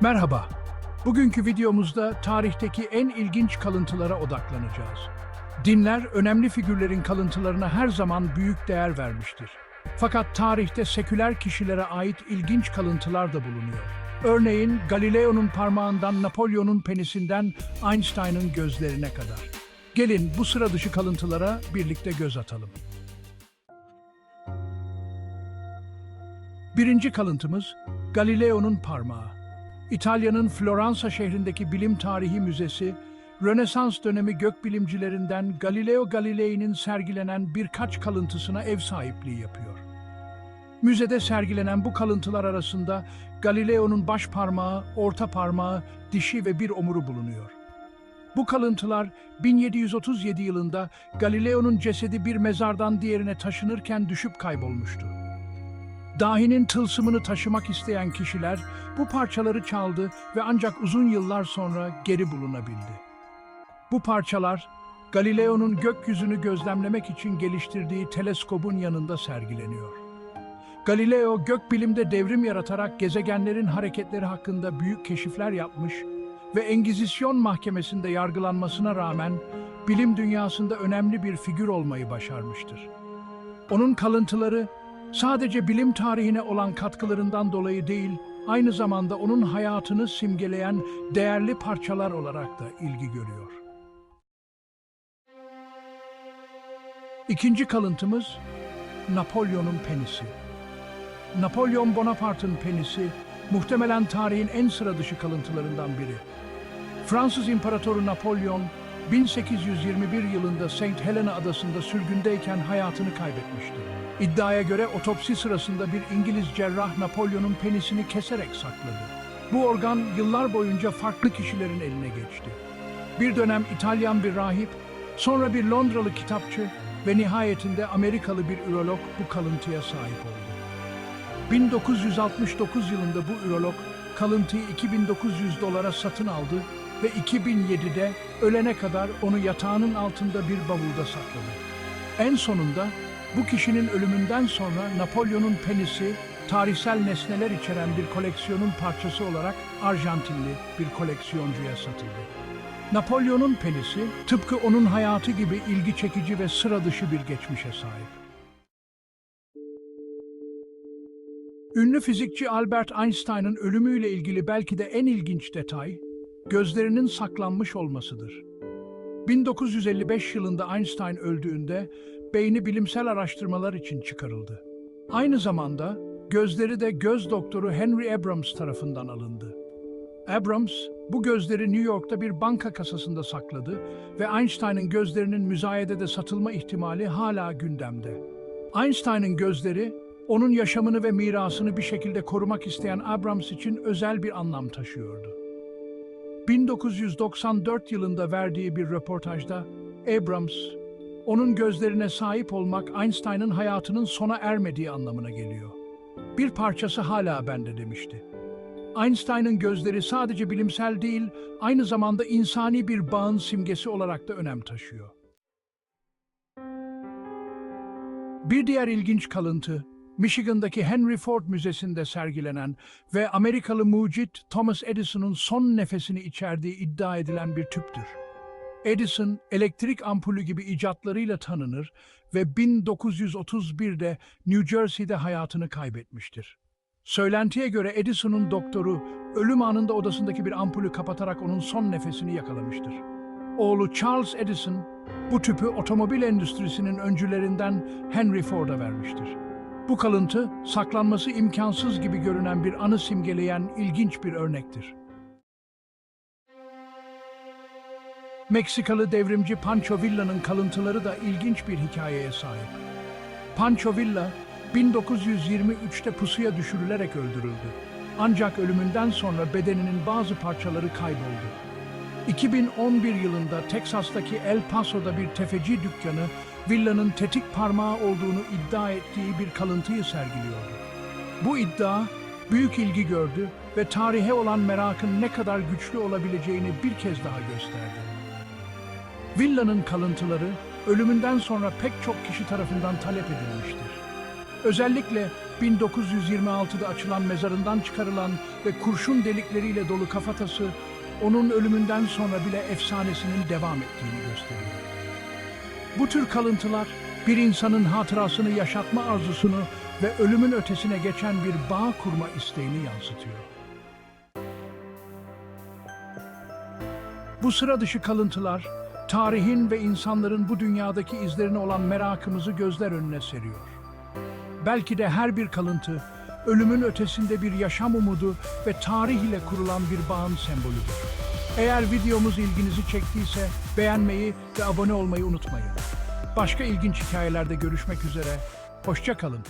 Merhaba. Bugünkü videomuzda tarihteki en ilginç kalıntılara odaklanacağız. Dinler önemli figürlerin kalıntılarına her zaman büyük değer vermiştir. Fakat tarihte seküler kişilere ait ilginç kalıntılar da bulunuyor. Örneğin Galileo'nun parmağından Napolyon'un penisinden Einstein'ın gözlerine kadar. Gelin bu sıra dışı kalıntılara birlikte göz atalım. Birinci kalıntımız Galileo'nun parmağı. İtalya'nın Floransa şehrindeki Bilim Tarihi Müzesi, Rönesans dönemi gökbilimcilerinden Galileo Galilei'nin sergilenen birkaç kalıntısına ev sahipliği yapıyor. Müzede sergilenen bu kalıntılar arasında Galileo'nun baş parmağı, orta parmağı, dişi ve bir omuru bulunuyor. Bu kalıntılar 1737 yılında Galileo'nun cesedi bir mezardan diğerine taşınırken düşüp kaybolmuştu. Dahinin tılsımını taşımak isteyen kişiler bu parçaları çaldı ve ancak uzun yıllar sonra geri bulunabildi. Bu parçalar Galileo'nun gökyüzünü gözlemlemek için geliştirdiği teleskobun yanında sergileniyor. Galileo gökbilimde devrim yaratarak gezegenlerin hareketleri hakkında büyük keşifler yapmış ve Engizisyon mahkemesinde yargılanmasına rağmen bilim dünyasında önemli bir figür olmayı başarmıştır. Onun kalıntıları sadece bilim tarihine olan katkılarından dolayı değil, aynı zamanda onun hayatını simgeleyen değerli parçalar olarak da ilgi görüyor. İkinci kalıntımız Napolyon'un penisi. Napolyon Bonaparte'ın penisi muhtemelen tarihin en sıra dışı kalıntılarından biri. Fransız İmparatoru Napolyon 1821 yılında Saint Helena adasında sürgündeyken hayatını kaybetmişti. İddiaya göre otopsi sırasında bir İngiliz cerrah Napolyon'un penisini keserek sakladı. Bu organ yıllar boyunca farklı kişilerin eline geçti. Bir dönem İtalyan bir rahip, sonra bir Londralı kitapçı ve nihayetinde Amerikalı bir ürolog bu kalıntıya sahip oldu. 1969 yılında bu ürolog kalıntıyı 2900 dolara satın aldı ve 2007'de ölene kadar onu yatağının altında bir bavulda sakladı. En sonunda bu kişinin ölümünden sonra Napolyon'un penisi tarihsel nesneler içeren bir koleksiyonun parçası olarak Arjantinli bir koleksiyoncuya satıldı. Napolyon'un penisi tıpkı onun hayatı gibi ilgi çekici ve sıra dışı bir geçmişe sahip. Ünlü fizikçi Albert Einstein'ın ölümüyle ilgili belki de en ilginç detay, gözlerinin saklanmış olmasıdır. 1955 yılında Einstein öldüğünde beyni bilimsel araştırmalar için çıkarıldı. Aynı zamanda gözleri de göz doktoru Henry Abrams tarafından alındı. Abrams bu gözleri New York'ta bir banka kasasında sakladı ve Einstein'ın gözlerinin müzayedede satılma ihtimali hala gündemde. Einstein'ın gözleri onun yaşamını ve mirasını bir şekilde korumak isteyen Abrams için özel bir anlam taşıyordu. 1994 yılında verdiği bir röportajda Abrams, onun gözlerine sahip olmak Einstein'ın hayatının sona ermediği anlamına geliyor. Bir parçası hala bende demişti. Einstein'ın gözleri sadece bilimsel değil, aynı zamanda insani bir bağın simgesi olarak da önem taşıyor. Bir diğer ilginç kalıntı, Michigan'daki Henry Ford Müzesi'nde sergilenen ve Amerikalı mucit Thomas Edison'un son nefesini içerdiği iddia edilen bir tüptür. Edison, elektrik ampulü gibi icatlarıyla tanınır ve 1931'de New Jersey'de hayatını kaybetmiştir. Söylentiye göre Edison'un doktoru ölüm anında odasındaki bir ampulü kapatarak onun son nefesini yakalamıştır. Oğlu Charles Edison bu tüpü otomobil endüstrisinin öncülerinden Henry Ford'a vermiştir. Bu kalıntı saklanması imkansız gibi görünen bir anı simgeleyen ilginç bir örnektir. Meksikalı devrimci Pancho Villa'nın kalıntıları da ilginç bir hikayeye sahip. Pancho Villa 1923'te pusuya düşürülerek öldürüldü. Ancak ölümünden sonra bedeninin bazı parçaları kayboldu. 2011 yılında Teksas'taki El Paso'da bir tefeci dükkanı villanın tetik parmağı olduğunu iddia ettiği bir kalıntıyı sergiliyordu. Bu iddia büyük ilgi gördü ve tarihe olan merakın ne kadar güçlü olabileceğini bir kez daha gösterdi. Villanın kalıntıları ölümünden sonra pek çok kişi tarafından talep edilmiştir. Özellikle 1926'da açılan mezarından çıkarılan ve kurşun delikleriyle dolu kafatası onun ölümünden sonra bile efsanesinin devam ettiğini gösteriyor. Bu tür kalıntılar bir insanın hatırasını yaşatma arzusunu ve ölümün ötesine geçen bir bağ kurma isteğini yansıtıyor. Bu sıra dışı kalıntılar, tarihin ve insanların bu dünyadaki izlerine olan merakımızı gözler önüne seriyor. Belki de her bir kalıntı, ölümün ötesinde bir yaşam umudu ve tarih ile kurulan bir bağın sembolüdür. Eğer videomuz ilginizi çektiyse beğenmeyi ve abone olmayı unutmayın. Başka ilginç hikayelerde görüşmek üzere, hoşça kalın.